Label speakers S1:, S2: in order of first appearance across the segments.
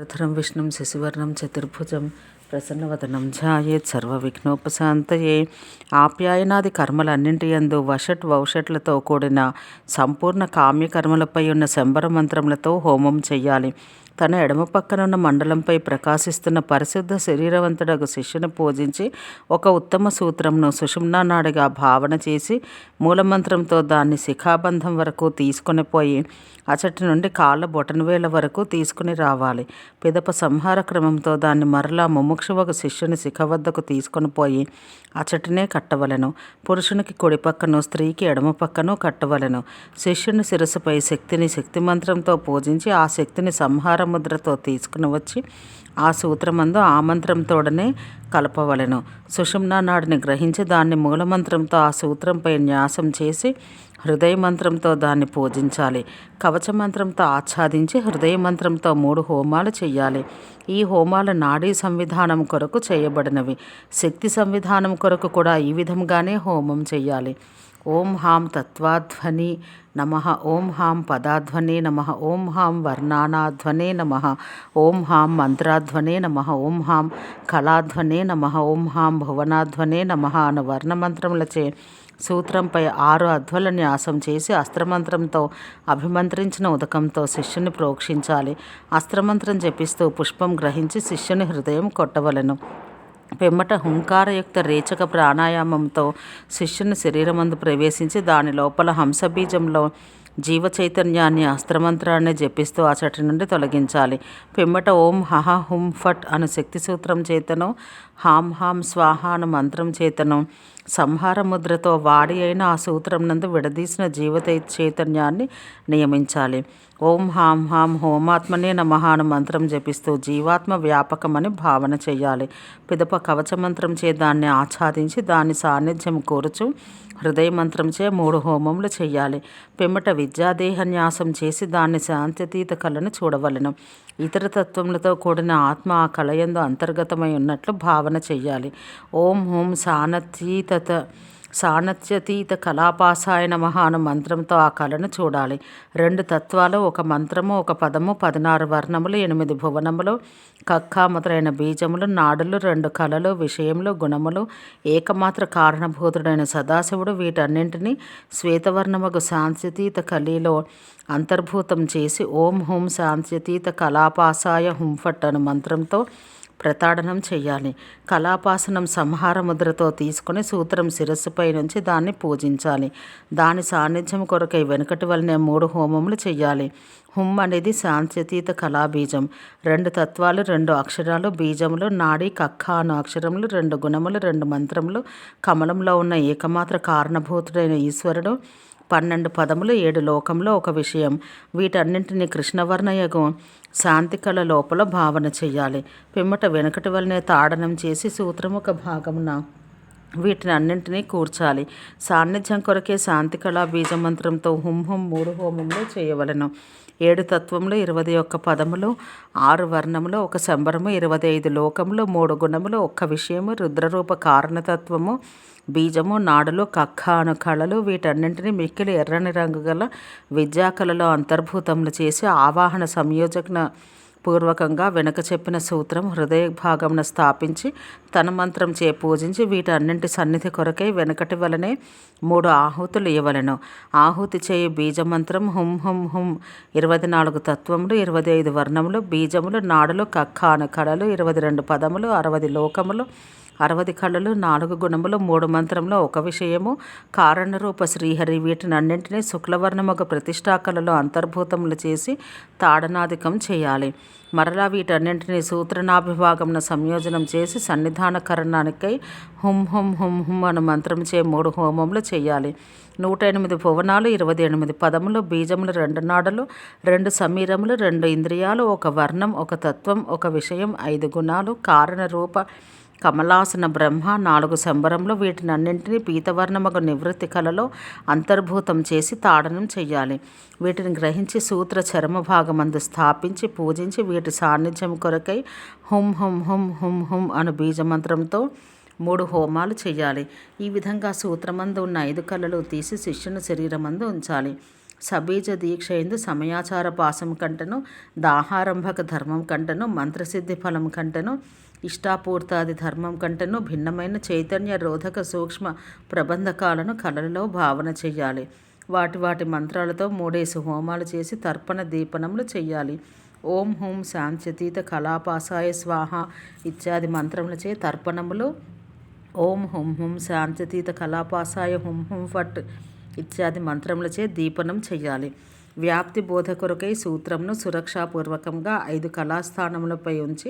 S1: వరధరం విష్ణుం శశివర్ణం చతుర్భుజం ప్రసన్నవదనం ఝాయేత్ సర్వవిఘ్నోపశాంతయే ఆప్యాయనాది కర్మలన్నింటి యందు వషట్ వౌషట్లతో కూడిన సంపూర్ణ కామ్యకర్మలపై ఉన్న శంబర మంత్రములతో హోమం చేయాలి తన ఎడమ పక్కనున్న మండలంపై ప్రకాశిస్తున్న పరిశుద్ధ శరీరవంతుడగు శిష్యుని పూజించి ఒక ఉత్తమ సూత్రంను సుషుమ్నా నాడిగా భావన చేసి మూలమంత్రంతో దాన్ని శిఖాబంధం వరకు తీసుకుని పోయి అచటి నుండి కాళ్ళ బొటనవేల వరకు తీసుకుని రావాలి. పిదప సంహార క్రమంతో దాన్ని మరలా ముముక్షువకు శిష్యుని శిఖ వద్దకు తీసుకొని పోయి అచటినే కట్టవలెను. పురుషునికి కుడి పక్కను స్త్రీకి ఎడమ పక్కను కట్టవలెను. శిష్యుని శిరస్సుపై శక్తిని శక్తి మంత్రంతో పూజించి ఆ శక్తిని సంహారం ముద్రతో తీసుకుని వచ్చి ఆ సూత్రమందు ఆ మంత్రంతోడనే కలపవలెను. సుషుమ్నా నాడిని గ్రహించి దాన్ని మూలమంత్రంతో ఆ సూత్రంపై న్యాసం చేసి హృదయ మంత్రంతో దాన్ని పూజించాలి. కవచ మంత్రంతో ఆచ్ఛాదించి హృదయ మంత్రంతో మూడు హోమాలు చేయాలి ఈ హోమాలు నాడీ సంవిధానం కొరకు చేయబడినవి. శక్తి సంవిధానం కొరకు కూడా ఈ విధంగానే హోమం చేయాలి ఓం హాం తత్వాధ్వని నమ. ఓం హాం పదాధ్వనే నమ. ఓం హాం వర్ణానాధ్వనే నమ. ఓం హాం మంత్రాధ్వనే నమ. ఓం హాం కళాధ్వనే నమ. ఓం హాం భువనాధ్వనే నమ అన్న వర్ణమంత్రములచే సూత్రంపై ఆరు అధ్వల న్యాసం చేసి అస్త్రమంత్రంతో అభిమంత్రించిన ఉదకంతో శిష్యుని ప్రోక్షించాలి. అస్త్రమంత్రం జపిస్తూ పుష్పం గ్రహించి శిష్యుని హృదయం కొట్టవలెను. పిమ్మట హుంకారయుక్త రేచక ప్రాణాయామంతో శిష్యుని శరీరమందు ప్రవేశించి దాని లోపల హంసబీజంలో జీవ చైతన్యాన్ని అస్త్రమంత్రాన్ని జపిస్తూ అచటి నుండి తొలగించాలి. పిమ్మట ఓం హహ హుం ఫట్ అను శక్తి సూత్రం చేతను హాం హాం స్వాహ అను మంత్రం చేతను సంహార ముద్రతో వాడి అయిన ఆ సూత్రం నందు విడదీసిన జీవత చైతన్యాన్ని నియమించాలి. ఓం హాం హాం హోమాత్మనే నమః అను మంత్రం జపిస్తూ జీవాత్మ వ్యాపకమని భావన చేయాలి పిదప కవచ మంత్రం చే దాన్ని ఆచ్ఛాదించి దాని సాన్నిధ్యం కోరుచు హృదయ మంత్రంచే మూడు హోమములు చేయాలి పిమ్మట విద్యాదేహ న్యాసం చేసి దాన్ని శాంతితీత కళను చూడవలెను. ఇతర తత్వములతో కూడిన ఆత్మ ఆ కళయందు అంతర్గతమై ఉన్నట్లు భావన చెయ్యాలి. ఓం హోం సానతీతత సానత్యతీత కళాపాసాయ నమః మంత్రంతో ఆ కళను చూడాలి. రెండు తత్వాలు ఒక మంత్రము ఒక పదము పదినారు వర్ణములు ఎనిమిది భువనములు కక్క మొదలైన బీజములు నాడులు రెండు కళలు విషయములు గుణములు ఏకమాత్ర కారణభూతుడైన సదాశివుడు వీటన్నింటినీ శ్వేతవర్ణముకు శాంత్యతీత కలిలో అంతర్భూతం చేసి ఓం హుం శాంత్యతీత కళాపాసాయ హుంఫట్ అను మంత్రంతో ప్రతాడనం చేయాలి కళాపాసనం సంహార ముద్రతో తీసుకొని సూత్రం శిరస్సుపై నుంచి దాన్ని పూజించాలి. దాని సాన్నిధ్యం కొరకై వెనుకటి వలనే మూడు హోమములు చేయాలి హుమ్ అనేది శాంత్యతీత కళాబీజం. రెండు తత్వాలు రెండు అక్షరాలు బీజములు నాడి కక్క అను అక్షరములు రెండు గుణములు రెండు మంత్రములు. కమలంలో ఉన్న ఏకమాత్ర కారణభూతుడైన ఈశ్వరుడు పన్నెండు పదములు ఏడు లోకంలో ఒక విషయం. వీటన్నింటినీ కృష్ణవర్ణయగం శాంతి కళ లోపల భావన చేయాలి పిమ్మట వెనుకటి వలనే తాడనం చేసి సూత్రముఖ భాగమున వీటిని అన్నింటినీ కూర్చాలి. సాన్నిధ్యం కొరకే శాంతి కళా బీజమంత్రంతో హుం హుం మూడు హోమంలో చేయవలను. ఏడు తత్వములు ఇరవై ఒక్క పదములు ఆరు వర్ణములు ఒక శంబరము ఇరవై ఐదు లోకములు మూడు గుణములు ఒక్క విషయము రుద్రరూప కారణతత్వము బీజము నాడులు కక్క అను కళలు వీటన్నింటినీ మిక్కిలి ఎర్రని రంగు గల విద్యాకళలో అంతర్భూతములు చేసి ఆవాహన సంయోజకన పూర్వకంగా వెనక చెప్పిన సూత్రం హృదయ భాగమున స్థాపించి తన మంత్రం చే పూజించి వీటన్నింటి సన్నిధి కొరకై వెనకటి వలనే మూడు ఆహుతులు ఇవ్వలను. ఆహుతి చేయి బీజమంత్రం హుం హుం హుం ఇరవై నాలుగు తత్వములు ఇరవై ఐదు వర్ణములు బీజములు నాడులు కక్కాను కళలు ఇరవై రెండు పదములు అరవై లోకములు అరవది కళలు నాలుగు గుణములు మూడు మంత్రంలో ఒక విషయము. కారణరూప శ్రీహరి వీటినన్నింటినీ శుక్లవర్ణముగ ప్రతిష్టాకలలో అంతర్భూతములు చేసి తాడనాదికం చేయాలి. మరలా వీటన్నింటినీ సూత్రనాభిభాగమున సంయోజనం చేసి సన్నిధానకరణానికై హుం హుం హుం హుం అను మంత్రం చే మూడు హోమములు చేయాలి. నూట ఎనిమిది భువనాలు ఇరవై ఎనిమిది పదములు బీజములు రెండు నాడలు రెండు సమీరములు రెండు ఇంద్రియాలు ఒక వర్ణం ఒక తత్వం ఒక విషయం ఐదు గుణాలు. కారణ రూప కమలాసన బ్రహ్మ నాలుగు సంబరంలో వీటినన్నింటినీ పీతవర్ణమగు నివృత్తి కళలో అంతర్భూతం చేసి తాడనం చేయాలి వీటిని గ్రహించి సూత్ర చర్మ భాగమందు స్థాపించి పూజించి వీటి సాన్నిధ్యం కొరకై హుం హుం హుం హుం హుం అను బీజమంత్రంతో మూడు హోమాలు చేయాలి ఈ విధంగా సూత్రమందు ఉన్న ఐదు కళలు తీసి శిష్యుని శరీరమందు ఉంచాలి. సబీజ దీక్ష ఎందు సమయాచార పాసం కంటను దాహారంభక ధర్మం కంటను మంత్రసిద్ధి ఫలం కంటను ఇష్టాపూర్తాది ధర్మం కంటేనూ భిన్నమైన చైతన్య రోధక సూక్ష్మ ప్రబంధకాలను కళలలో భావన చేయాలి వాటి వాటి మంత్రాలతో మూడేసి హోమాలు చేసి తర్పణ దీపనములు చేయాలి ఓం హూం శాంత్యతీత కళాపాసాయ స్వాహ ఇత్యాది మంత్రములచే తర్పణములు ఓం హుం హుం శాంత్యతీత కళాపాసాయ హుం హుం ఫట్ ఇత్యాది మంత్రములచే దీపనం చేయాలి వ్యాప్తి బోధ కొరకై సూత్రంను సురక్షాపూర్వకంగా ఐదు కళాస్థానములపై ఉంచి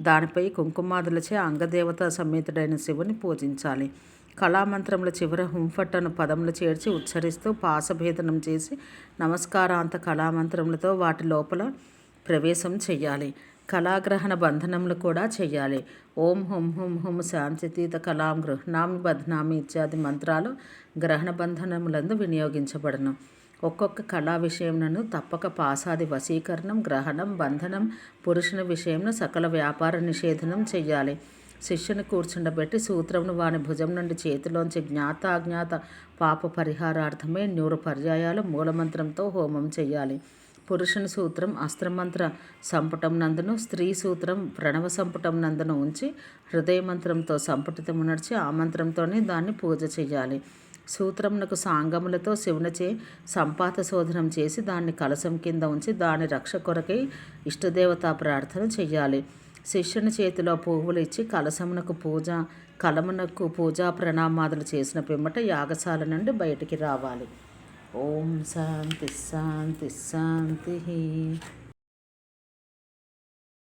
S1: దానిపై కుంకుమాదులచే అంగదేవత సమేతుడైన శివుని పూజించాలి. కళామంత్రముల చివర హుంఫట్టను పదములు చేర్చి ఉచ్చరిస్తూ పాసభేదనం చేసి నమస్కారాంత కళామంత్రములతో వాటి లోపల ప్రవేశం చెయ్యాలి. కళాగ్రహణ బంధనములు కూడా చేయాలి ఓం హుం హుం హుం శాంతితీత కళాం గృహ్ణామి బధ్నామి ఇత్యాది మంత్రాలు గ్రహణ బంధనములందు వినియోగించబడను. ఒక్కొక్క కళా విషయములను తప్పక పాసాది వశీకరణం గ్రహణం బంధనం పురుషుని విషయంలో సకల వ్యాపార నిషేధనం చెయ్యాలి. శిష్యుని కూర్చుండబెట్టి సూత్రమును వాని భుజం నుండి చేతిలోంచి జ్ఞాత అజ్ఞాత పాప పరిహారార్థమే నూరు పర్యాయాలు మూలమంత్రంతో హోమం చేయాలి పురుషుని సూత్రం అస్త్రమంత్ర సంపుటం నందును స్త్రీ సూత్రం ప్రణవ సంపుటం నందును ఉంచి హృదయమంత్రంతో సంపుటితము నడిచి ఆ మంత్రంతోనే దాన్ని పూజ చేయాలి సూత్రమునకు సాంగములతో శివునచే సంపాత శోధనం చేసి దాన్ని కలశం కింద ఉంచి దాని రక్ష కొరకై ఇష్టదేవతా ప్రార్థన చెయ్యాలి. శిష్యుని చేతిలో పువ్వులు ఇచ్చి కలశమునకు పూజ కలమునకు పూజా ప్రణామాదులు చేసిన పిమ్మట యాగశాల నుండి బయటికి రావాలి. ఓం శాంతి శాంతి శాంతి.